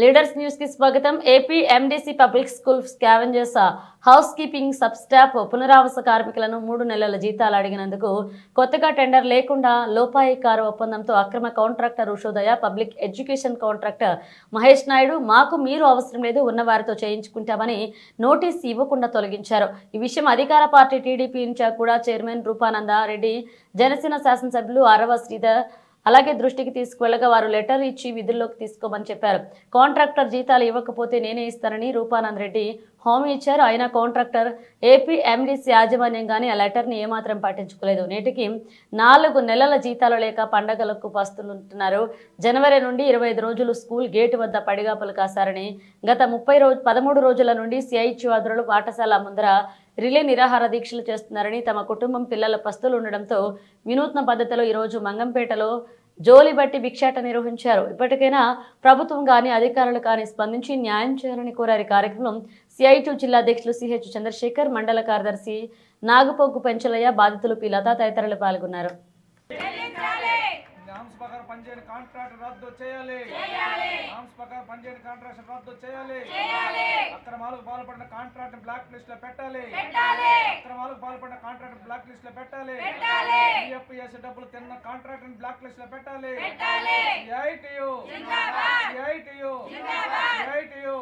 Leaders న్యూస్కి స్వాగతం. AP MDC public school scavengers housekeeping sub staff పునరావాస కార్మికులను మూడు నెలల జీతాలు అడిగినందుకు కొత్తగా టెండర్ లేకుండా లోపాయికారు ఒప్పందంతో అక్రమ contractor Ushodaya public education contractor Mahesh Naidu మాకు మీరు అవసరం లేదు ఉన్నవారితో చేయించుకుంటామని నోటీస్ ఇవ్వకుండా తొలగించారు. ఈ విషయం అధికార పార్టీ టీడీపీ ఇన్ఛార్జ్ కూడా చైర్మన్ రూపానంద రెడ్డి జనసేన శాసనసభ్యులు అరవ శ్రీధర్ అలాగే దృష్టికి తీసుకువెళ్ళగా వారు లెటర్ ఇచ్చి విధుల్లోకి తీసుకోమని చెప్పారు. కాంట్రాక్టర్ జీతాలు ఇవ్వకపోతే నేనే ఇస్తానని రూపానంద్ రెడ్డి హామీ ఇచ్చారు. ఆయన కాంట్రాక్టర్ ఏపీ ఎండిసి యాజమాన్యం కానీ ఆ లెటర్ని ఏమాత్రం పట్టించుకోలేదు. నేటికి నాలుగు నెలల జీతాలు లేక పండగలకు పస్తులుంటున్నారు జనవరి నుండి ఇరవై ఐదు రోజులు స్కూల్ గేటు వద్ద పడిగాపులు కాశారని గత ముప్పై రోజు పదమూడు రోజుల నుండి సిఐచ్యు ఆధ్వర్యంలో పాఠశాల ముందర రిలే నిరాహార దీక్షలు చేస్తున్నారని తమ కుటుంబం పిల్లల పస్తులు ఉండడంతో వినూత్న పద్ధతిలో ఈరోజు మంగంపేటలో జోలి బట్టి భిక్షాట నిర్వహించారు. ఇప్పటికైనా ప్రభుత్వం కానీ అధికారులు కానీ స్పందించి న్యాయం చేయాలని కోరారు. కార్యక్రమం సిఐటు జిల్లా అధ్యక్షులు సిహెచ్ చంద్రశేఖర్ మండల కార్యదర్శి నాగపోగు పెంచలయ్య బాధితులు పి లత తదితరులు పాల్గొన్నారు. నామ్స్ ప్రకారం పనిచేయని కాంట్రాక్ట్ రద్దు చేయాలి. నామ్స్ ప్రకారం పనిచేయని కాంట్రాక్ట్ రద్దు చేయాలి. అక్రమాలకు పాల్పడిన కాంట్రాక్ట్ బ్లాక్ లిస్ట్లో పెట్టాలి. అక్రమాలకు పాల్పడిన కాంట్రాక్ట్ బ్లాక్ లిస్ట్లో పెట్టాలి పిఎఫ్ఎస్ డబ్బులు తిన్న కాంట్రాక్ట్ బ్లాక్ లిస్ట్లో పెట్టాలి సిఐటియు సిఐటియు సిఐటియు